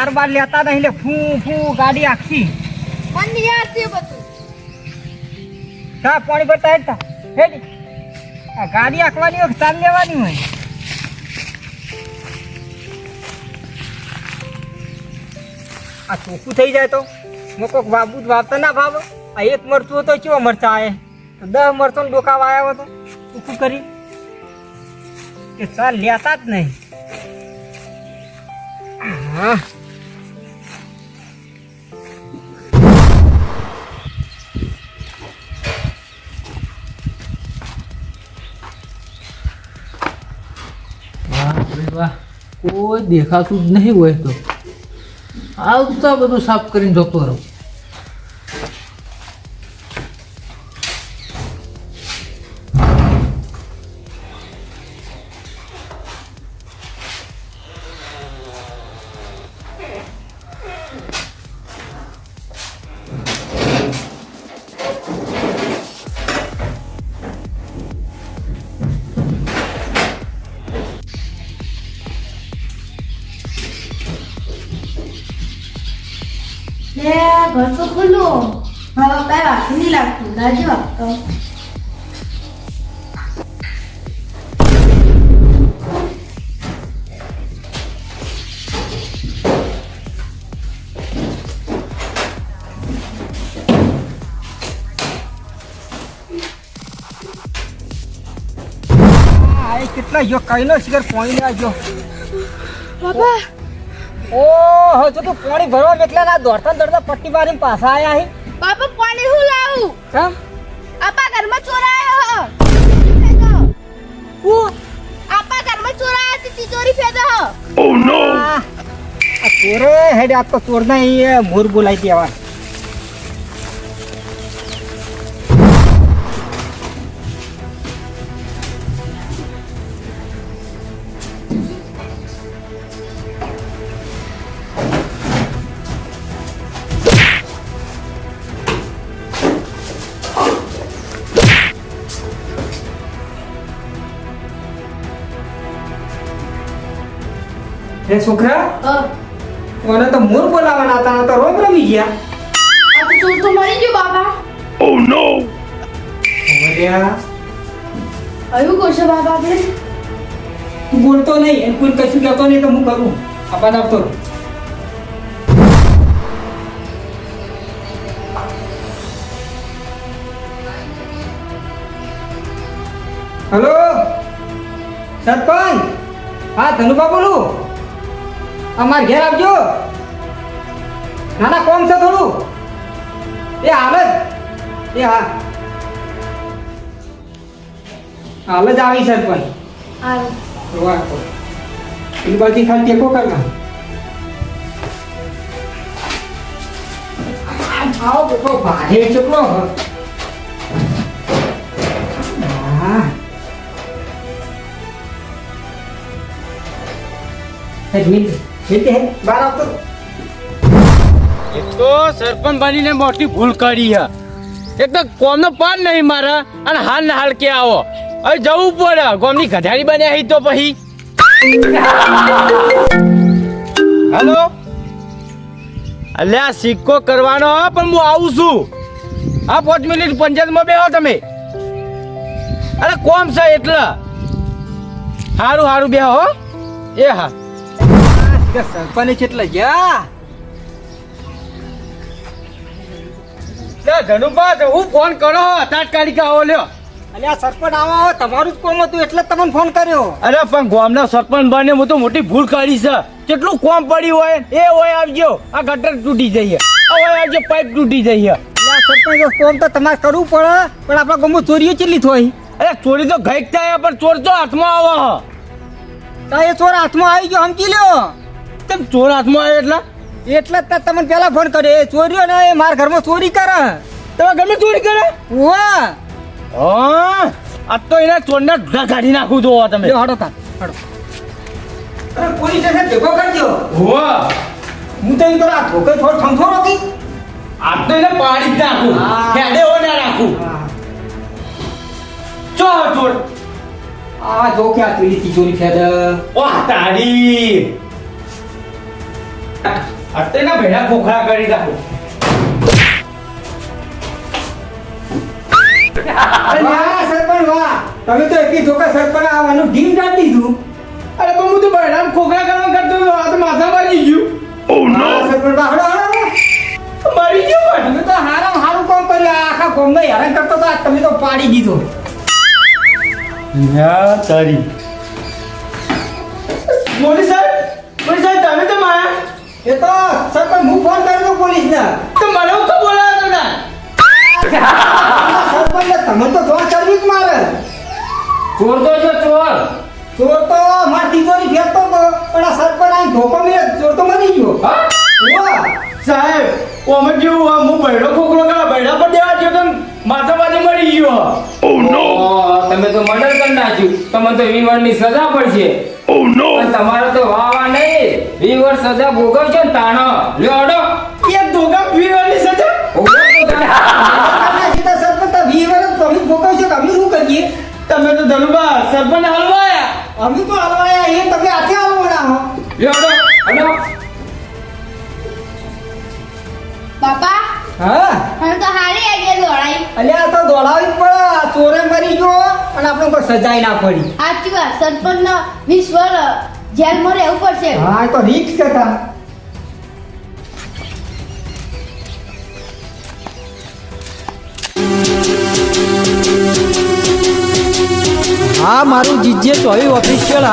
બાર બાર લેતા નહીં લે ફૂ ફૂ ગાડી આખી. મને યાદ છે બધું. ચા પાણી ભરતા હેડતા હેડ. આ ગાડી આખવાની હોય કે ચાલ લેવાની હોય? આ ચોખ્ખું થઈ જાય તો? હું કોઈક બાબુ વાવતા ના ભાવ? આ એક મરતું હતો કેવો મરચા આવે? તો દસ મરચો ડોકા આવ્યો હતો ચોખ્ખું કરી? કે ચાલ લેતા જ નહીં. હા. ભાઈ વાહ કોઈ દેખાતું જ નહીં હોય તો. આવતા બધું સાફ કરીને જતો રહું. ઘર તો ખુલ્લું હવે કઈ વાત નહીં લાગતું દાદી વાગતો કેટલા જો કઈનો શિખર પાણી લેવા જો બાબા ઓહો જો તું પાણી ભરવા એકલા ના દોડતા ને દોડતા પટ્ટી મારીને પાછા આયા હી? બાપા પાણી હું લાવું? કેમ આપા ઘરમાં ચોર હો. હું આપા ઘરમાં ચોર આયા તે તિજોરી ફેદો આ આ ચોરે હેડ આપકો તો ચોર ના એ મોર બોલાઈ દેવા હે છોકરા? આ મને તો મોર બોલાવાના હતા ને તો રોમ રમી ગયા. તો ચોર તો મરી ગયો બાબા. ઓર્યા. આવ્યું કોશે બાબા આપણે? તું બોલતો નહીં એમ કોઈ કશું કહેતો નહીં તો હું કરું. આબાદ આપતો. હલો? સરપંચ? હા ધનુભા બોલું? અમાર ઘેર આવજો. નાના કોણ કોમ છે થોડું. એ હાલ જ. એ હા. હાલ જ આવી સરપંચ પણ. પેલી બાજુ ખાલી ટેકો કરના આવો બેટો ભારે કેટલો હા. હે બાર આવતો. એક તો સરપંચ બનીને મોટી ભૂલ કરી હે. એક તો કોમનો પાન નહીં મારા, અને હાલ ને હાલ કે આવો. હવે જવું પડે. ગોમની ગધારી બન્યા હી તો પછી. હેલો? અલ્યા, સિક્કો કરવાનો હા, પણ હું આવું છું. આ પાંચ મિનિટ પંચાયતમાં બેહો તમે. અરે, કોમ છે એટલે. સારું સારું બેહો એ હા. સરપંચ એટલે ધનુભા હું ફોન કરો તાત્કાલિક આવો લ્યો. સરપંચ આવો તમારું જ કોમ હતું એટલે તમને ફોન કર્યો. અરે પણ ગામના સરપંચ બને હું તો મોટી ભૂલ કરી છે. કેટલું કોમ પડ્યું હોય એ હોય આવજો. આ ગટર તૂટી જઈએ. હોય આવજો પાઇપ તૂટી જઈએ. સરપંચ કોમ તો તમારે કરવું પડે પણ આપણા ગામમાં ચોરીઓ કેટલી થઈ? અરે ચોરી તો ગઈ થાય પણ ચોર તો હાથમાં આવો તો એ ચોર હાથમાં આવી ગયો સમજી લ્યો. તેમ ચોર હાથમાં આવે એટલા? એટલે જ તો તમને પેલા ફોન કર્યો. એ ચોરીઓ ને એ મારા ઘરમાં ચોરી કરે. તમે ગમે ચોરી કરે? વાહ હા આ તો એના ચોરના ઢગલા કાઢી નાખું તો તમે. હડો તાર હડો. અરે પોલીસ સ્ટેશન ભેગો કરજો. હોવા હું તો એમ આ ધોકે થોડો થમથોડો રોકી. આ તો એને પાડી જ નાખું. હા. હેડે હો ના રાખું ચો ચોર? આ જો કે આ પેલી તિજોરી ફેદ. વાહ તારી. અત્યારના ભેડા ખોખરા કરી નાખો. વાહ સરપંચ વાહ. તમે તો એકી ધોકા સરપંચ આવવાનું ઢીમ કાઢી દીધું અરે પણ હું તો ભેડા ખોખરા કરવા કરતો હતો આ તો માથા ગયું. સરપંચ હળો, હળો. ગયો પણ. તમે તો હારામ હારું કામ કર્યું આ આખા ગામને હેરાન કરતો તો તમે તો પાડી દીધો. યા તારી. મોદી સાહેબ મોદી સાહેબ તમે તો માયા એ તો સરપંચ હું ફોન કર્યો પોલીસ ને તો મને હું કબ બોલાવ્યો તો સરપંચ તમે તો ચોર કરવી જ મારે. ચોર તો છે ચોર. ચોર તો માર તિજોરી ફેરતો હતો પણ આ સરપંચ આઈ ધોકો મેં ચોર તો મરી ગયો. હા? સાહેબ ઓમે જેવું આ હું બૈડો ખોકરો કરવા બૈડા પર દેવા ગયો તો માથાબાજી મરી ગયો. ઓહ, તમે તો મર્ડર કરી નાખ્યું. તમને તો એવી વર્ષની સજા પડશે. નો તમારે તો વાવા વાહ નહીં. વી વર્ષ સજા ભોગવજો ને તાણો. લ્યો અડો એક વીવરની સજા? તો તમે. ભોગવશો તો અમે શું કરીએ તમે તો ધનુબા સરપંચ હલવાયા. અમે તો હલવાયા એ તમે હાથે હલવાના હો. લ્યો અડો અડો બાપા હા? મને તો હારી આઈડિયા દોડાઈ. અલ્યા આ તો દોડાવી જ પડે. આ ચોરે મરી ગયો અને આપણે કોઈ સજાઈ ના પડી. સાચી વાત સરપંચ વીસ વર્ષ જેલમાં રહેવું પડશે હા તો રીક્ષ હતા હા મારું જીજે ચોવી ઓફિશિયલ